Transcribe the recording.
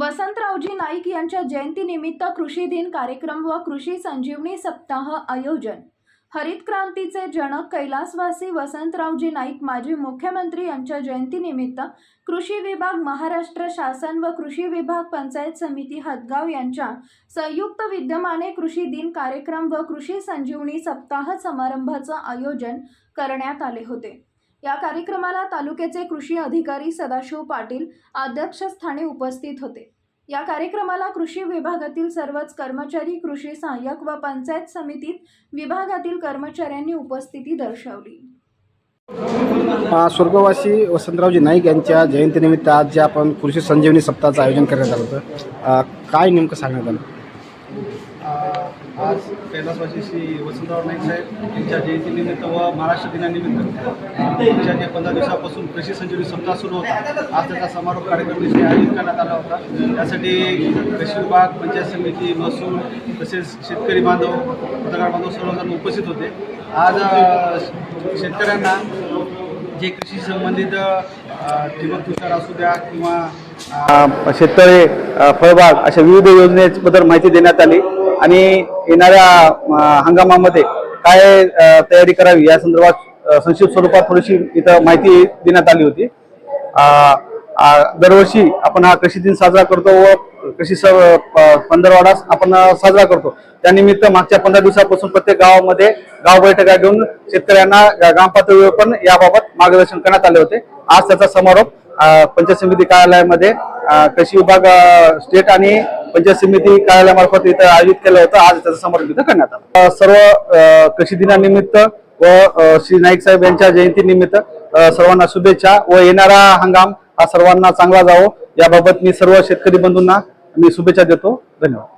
वसंतरावजी नाईक यांच्या जयंतीनिमित्त कृषी दिन कार्यक्रम व कृषी संजीवनी सप्ताह आयोजन. हरित क्रांतीचे जनक कैलासवासी वसंतरावजी नाईक माजी मुख्यमंत्री यांच्या जयंतीनिमित्त कृषी विभाग महाराष्ट्र शासन व कृषी विभाग पंचायत समिती हदगाव यांच्या संयुक्त विद्यमाने कृषी दिन कार्यक्रम व कृषी संजीवनी सप्ताह समारंभाचं आयोजन करण्यात आले होते. या कार्यक्रमाला तालुक्याचे कृषी अधिकारी सदाशिव पाटील अध्यक्षस्थानी उपस्थित होते. या कार्यक्रमाला कृषी विभागातील सर्वच कर्मचारी कृषी सहाय्यक व पंचायत समितीत विभागातील कर्मचाऱ्यांनी उपस्थिती दर्शवली. स्वर्गवासी वसंतरावजी नाईक यांच्या जयंतीनिमित्त आज जे आपण कृषी संजीवनी सप्ताहाचं आयोजन करण्यात आलं होतं. काय नेमकं सांगण्यात आलं? आज कैलासवासी श्री वसंतराव नाईक साहेब यांच्या जयंतीनिमित्त व महाराष्ट्र दिनानिमित्त पुढच्या जे पंधरा दिवसापासून कृषी संजीवनी सप्ताह सुरू होता आज त्याचा समारोप कार्यक्रम निश्चित आयोजित करण्यात आला होता. त्यासाठी कृषी विभाग पंचायत समिती महसूल तसेच शेतकरी बांधव पत्रकार बांधव सर्वजण उपस्थित होते. आज शेतकऱ्यांना जे कृषी संबंधित ठिबक तुषार असू द्या किंवा शेततळे फळबाग अशा विविध योजनेबद्दल माहिती देण्यात आली आणि येणाऱ्या हंगामामध्ये काय तयारी करावी या संदर्भात संक्षिप्त स्वरूपात थोडीशी इथं माहिती देण्यात आली होती. दरवर्षी आपण हा कृषी दिन साजरा करतो व कृषी स पंधरवाडा आपण साजरा करतो. त्यानिमित्त मागच्या पंधरा दिवसापासून प्रत्येक गावामध्ये गाव बैठका घेऊन शेतकऱ्यांना ग्रामपातळीवर पण याबाबत मार्गदर्शन करण्यात आले होते. आज त्याचा समारोप पंचायत समिती कार्यालयामध्ये कृषी विभाग स्टेट आणि पंचायत समिती कार्यालयामार्फत इथं आयोजित केलं होतं. आज त्याचा समारोप इथं करण्यात आला. सर्व कृषी दिनानिमित्त व श्री नाईक साहेब यांच्या जयंतीनिमित्त सर्वांना शुभेच्छा व येणारा हंगाम हा सर्वांना चांगला जावो. याबाबत मी सर्व शेतकरी बंधूंना मी शुभेच्छा देतो. धन्यवाद.